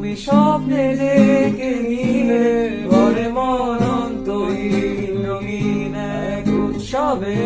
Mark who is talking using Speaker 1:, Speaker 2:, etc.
Speaker 1: তুমি স্বপ্নে ডেকে নিলে ঘরে মন তৈরি রঙিন এক উৎসবে।